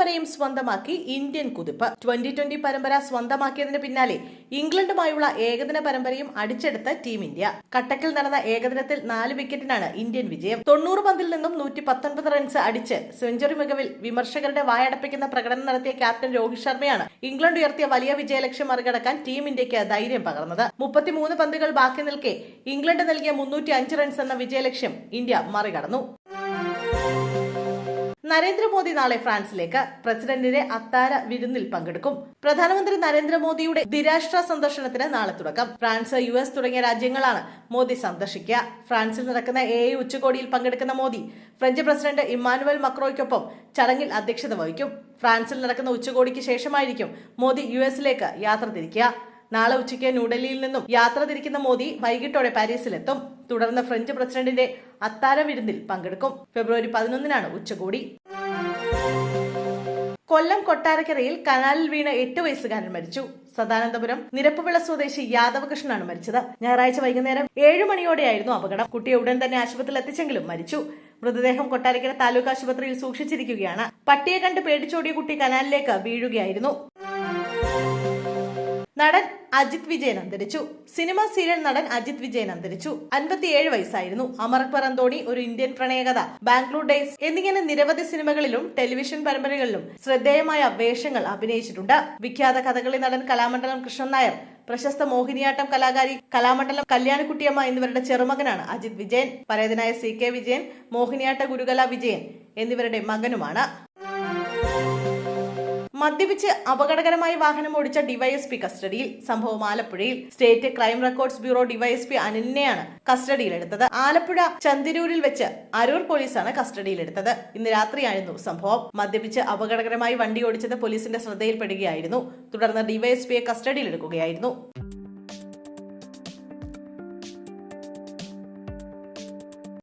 പരമ്പരയും സ്വന്തമാക്കി ഇന്ത്യൻ കുതിപ്പ്. Twenty twenty പരമ്പര സ്വന്തമാക്കിയതിന് പിന്നാലെ ഇംഗ്ലണ്ടുമായുള്ള ഏകദിന പരമ്പരയും അടിച്ചെടുത്ത ടീം ഇന്ത്യ. കട്ടക്കിൽ നടന്ന ഏകദിനത്തിൽ നാല് വിക്കറ്റിനാണ് ഇന്ത്യൻ വിജയം. തൊണ്ണൂറ് പന്തിൽ നിന്നും നൂറ്റി പത്തൊൻപത് റൺസ് അടിച്ച് സെഞ്ചുറി മികവിൽ വിമർശകരുടെ വായടപ്പിക്കുന്ന പ്രകടനം നടത്തിയ ക്യാപ്റ്റൻ രോഹിത് ശർമ്മയാണ് ഇംഗ്ലണ്ട് ഉയർത്തിയ വലിയ വിജയലക്ഷ്യം മറികടക്കാൻ ടീം ഇന്ത്യയ്ക്ക് ധൈര്യം പകർന്നത്. മുപ്പത്തിമൂന്ന് പന്തുകൾ ബാക്കി നിൽക്കെ ഇംഗ്ലണ്ട് നൽകിയ മുന്നൂറ്റി അഞ്ച് റൺസ് എന്ന വിജയലക്ഷ്യം ഇന്ത്യ മറികടന്നു. നരേന്ദ്രമോദി നാളെ ഫ്രാൻസിലേക്ക്. പ്രസിഡന്റിന്റെ അത്താര വിരുന്നിൽ പങ്കെടുക്കും. പ്രധാനമന്ത്രി നരേന്ദ്രമോദിയുടെ ദിരാഷ്ട്ര സന്ദർശനത്തിന് നാളെ തുടക്കം. ഫ്രാൻസ് യു എസ് തുടങ്ങിയ രാജ്യങ്ങളാണ് മോദി സന്ദർശിക്കുക. ഫ്രാൻസിൽ നടക്കുന്ന എ ഉച്ചകോടിയിൽ പങ്കെടുക്കുന്ന മോദി ഫ്രഞ്ച് പ്രസിഡന്റ് ഇമ്മാനുവൽ മക്രോയ്ക്കൊപ്പം ചടങ്ങിൽ അധ്യക്ഷത വഹിക്കും. ഫ്രാൻസിൽ നടക്കുന്ന ഉച്ചകോടിക്ക് ശേഷമായിരിക്കും മോദി യു എസിലേക്ക് യാത്ര തിരിക്കുക. നാളെ ഉച്ചയ്ക്ക് ന്യൂഡൽഹിയിൽ നിന്നും യാത്ര തിരിക്കുന്ന മോദി വൈകിട്ടോടെ പാരീസിലെത്തും. തുടർന്ന് ഫ്രഞ്ച് പ്രസിഡന്റിന്റെ അത്താര വിരുന്നിൽ പങ്കെടുക്കും. ഫെബ്രുവരി പതിനൊന്നിനാണ് ഉച്ചകോടി. കൊല്ലം കൊട്ടാരക്കരയിൽ കനാലിൽ വീണ എട്ട് വയസ്സുകാരൻ മരിച്ചു. സദാനന്ദപുരം നിരപ്പുവിള സ്വദേശി യാദവകൃഷ്ണനാണ് മരിച്ചത്. ഞായറാഴ്ച വൈകുന്നേരം ഏഴു മണിയോടെയായിരുന്നു അപകടം. കുട്ടിയെ ഉടൻ തന്നെ ആശുപത്രിയിൽ എത്തിച്ചെങ്കിലും മരിച്ചു. മൃതദേഹം കൊട്ടാരക്കര താലൂക്ക് ആശുപത്രിയിൽ സൂക്ഷിച്ചിരിക്കുകയാണ്. പട്ടിയെ കണ്ട് പേടിച്ചോടിയ കുട്ടി കനാലിലേക്ക് വീഴുകയായിരുന്നു. നടൻ അജിത് വിജയൻ അന്തരിച്ചു. സിനിമ സീരിയൽ നടൻ അജിത് വിജയൻ അന്തരിച്ചു. അൻപത്തിയേഴ് വയസ്സായിരുന്നു. അമർ അന്തോണി ഒരു ഇന്ത്യൻ പ്രണയകഥ. ബാംഗ്ലൂർ ഡേയ്സ് എന്നിങ്ങനെ നിരവധി സിനിമകളിലും ടെലിവിഷൻ പരമ്പരകളിലും ശ്രദ്ധേയമായ വേഷങ്ങൾ അഭിനയിച്ചിട്ടുണ്ട്. വിഖ്യാത കഥകളി നടൻ കലാമണ്ഡലം കൃഷ്ണൻ നായർ പ്രശസ്ത മോഹിനിയാട്ടം കലാകാരി കലാമണ്ഡലം കല്യാണിക്കുട്ടിയമ്മ എന്നിവരുടെ ചെറുമകനാണ് അജിത് വിജയൻ. പരേതനായ സി കെ വിജയൻ മോഹിനിയാട്ട ഗുരുകല വിജയൻ എന്നിവരുടെ മകനുമാണ്. മദ്യപിച്ച് അപകടകരമായി വാഹനം ഓടിച്ച ഡിവൈഎസ്പി കസ്റ്റഡിയിൽ സംഭവം ആലപ്പുഴയിൽ. State crime records bureau DYSP അനിലിനെയാണ് കസ്റ്റഡിയിലെടുത്തത്. ആലപ്പുഴ ചന്തിരൂരിൽ വെച്ച് അരൂർ പോലീസാണ് കസ്റ്റഡിയിലെടുത്തത്. ഇന്ന് രാത്രിയായിരുന്നു സംഭവം. മദ്യപിച്ച് അപകടകരമായി വണ്ടി ഓടിച്ചത് പോലീസിന്റെ ശ്രദ്ധയിൽപ്പെടുകയായിരുന്നു. തുടർന്ന് ഡിവൈഎസ്പിയെ കസ്റ്റഡിയിലെടുക്കുകയായിരുന്നു.